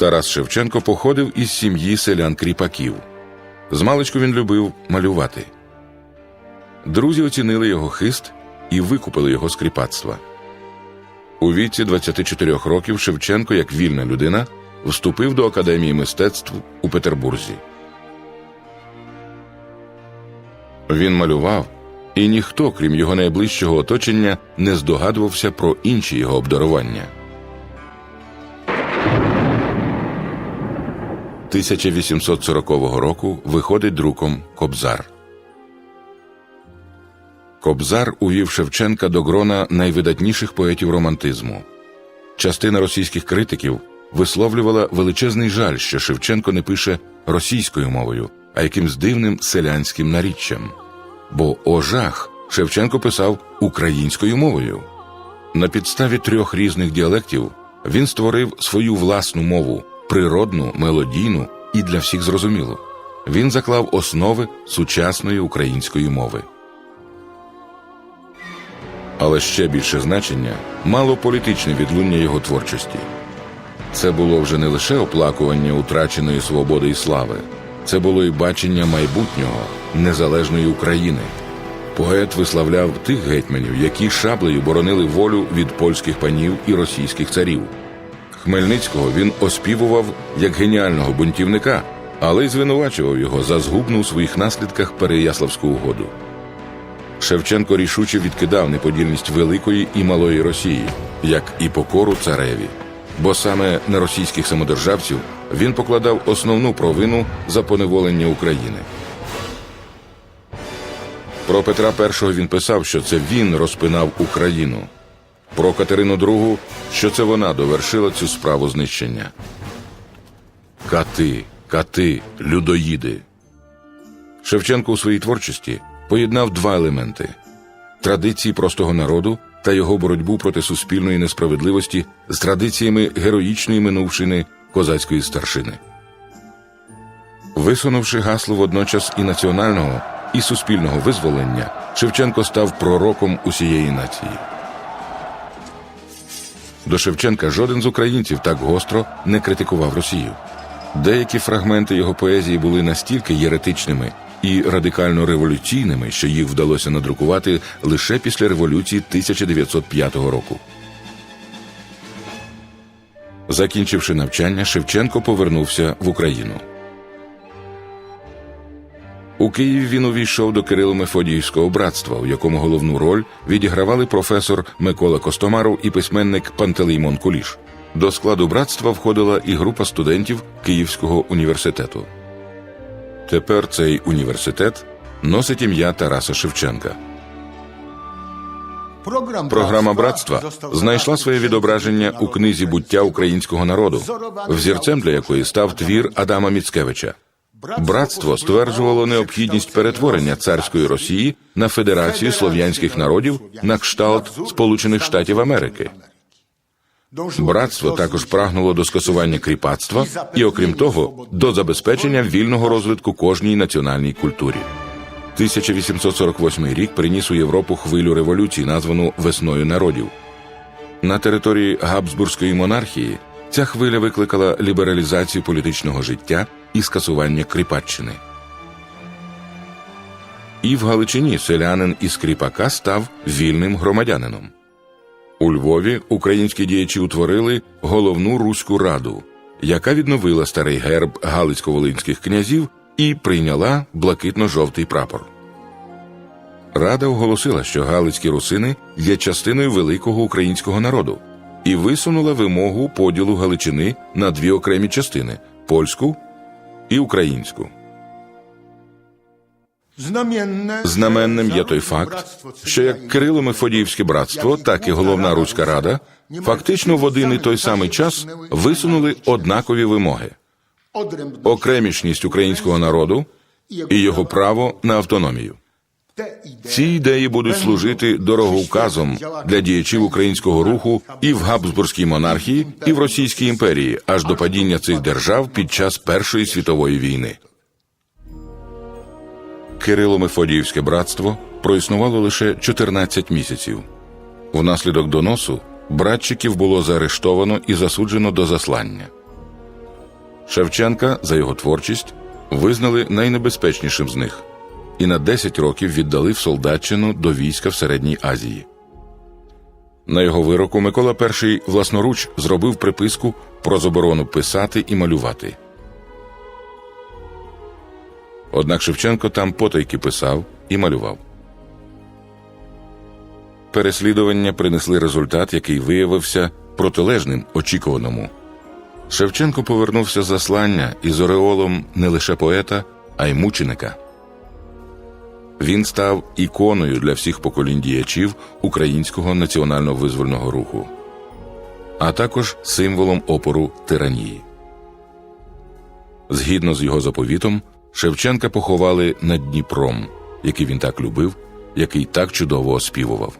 Тарас Шевченко походив із сім'ї селян кріпаків. Змалечку він любив малювати. Друзі оцінили його хист і викупили його з кріпацтва. У віці 24 років Шевченко, як вільна людина, вступив до Академії мистецтв у Петербурзі. Він малював, і ніхто, крім його найближчого оточення, не здогадувався про інші його обдарування. 1840 року виходить друком Кобзар. Кобзар увів Шевченка до грона найвидатніших поетів романтизму. Частина російських критиків висловлювала величезний жаль, що Шевченко не пише російською мовою, а якимсь дивним селянським наріччям. Бо о жах Шевченко писав українською мовою. На підставі трьох різних діалектів він створив свою власну мову, природну, мелодійну і для всіх зрозумілу. Він заклав основи сучасної української мови. Але ще більше значення мало політичне відлуння його творчості. Це було вже не лише оплакування утраченої свободи і слави, це було і бачення майбутнього незалежної України. Поет виславляв тих гетьманів, які шаблею боронили волю від польських панів і російських царів. Хмельницького він оспівував як геніального бунтівника, але й звинувачував його за згубну у своїх наслідках Переяславську угоду. Шевченко рішуче відкидав неподільність великої і малої Росії, як і покору цареві. Бо саме на російських самодержавців він покладав основну провину за поневолення України. Про Петра І він писав, що це він розпинав Україну. Про Катерину II, що це вона довершила цю справу знищення. Кати, кати, людоїди. Шевченко у своїй творчості поєднав два елементи традиції простого народу та його боротьбу проти суспільної несправедливості з традиціями героїчної минувшини козацької старшини. Висунувши гасло водночас і національного, і суспільного визволення, Шевченко став пророком усієї нації. До Шевченка жоден з українців так гостро не критикував Росію. Деякі фрагменти його поезії були настільки єретичними і радикально революційними, що їх вдалося надрукувати лише після революції 1905 року. Закінчивши навчання, Шевченко повернувся в Україну. У Києві він увійшов до Кирило-Мефодіївського братства, у якому головну роль відігравали професор Микола Костомаров і письменник Пантелеймон Куліш. До складу братства входила і група студентів Київського університету. Тепер цей університет носить ім'я Тараса Шевченка. Програма братства знайшла своє відображення у книзі буття українського народу, взірцем для якої став твір Адама Міцкевича. Братство стверджувало необхідність перетворення царської Росії на Федерацію слов'янських народів на кшталт Сполучених Штатів Америки. Братство також прагнуло до скасування кріпацтва і, окрім того, до забезпечення вільного розвитку кожній національній культурі. 1848 рік приніс у Європу хвилю революції, названу Весною народів. На території Габсбурзької монархії ця хвиля викликала лібералізацію політичного життя і скасування кріпаччини. І в Галичині селянин із кріпака став вільним громадянином. У Львові українські діячі утворили головну руську раду, яка відновила старий герб галицько-волинських князів і прийняла блакитно-жовтий прапор. Рада оголосила, що галицькі русини є частиною великого українського народу, і висунула вимогу поділу Галичини на дві окремі частини польську і українську. Знаменним є той факт, що як Кирило Мефодіївське братство, так і головна руська рада фактично в один і той самий час висунули однакові вимоги: окремішність українського народу і його право на автономію. Ці ідеї будуть служити дороговказом для діячів українського руху і в Габсбурзькій монархії, і в Російській імперії, аж до падіння цих держав під час Першої світової війни. Кирило-Мефодіївське братство проіснувало лише 14 місяців. Внаслідок доносу братчиків було заарештовано і засуджено до заслання. Шевченка за його творчість визнали найнебезпечнішим з них і на 10 років віддали в солдатчину до війська в Середній Азії. На його вироку Микола І власноруч зробив приписку про заборону писати і малювати. Однак Шевченко там потайки писав і малював. Переслідування принесли результат, який виявився протилежним очікуваному. Шевченко повернувся з заслання із ореолом не лише поета, а й мученика. Він став іконою для всіх поколінь діячів українського національно-визвольного руху, а також символом опору тиранії. Згідно з його заповітом, Шевченка поховали над Дніпром, який він так любив, який так чудово оспівував.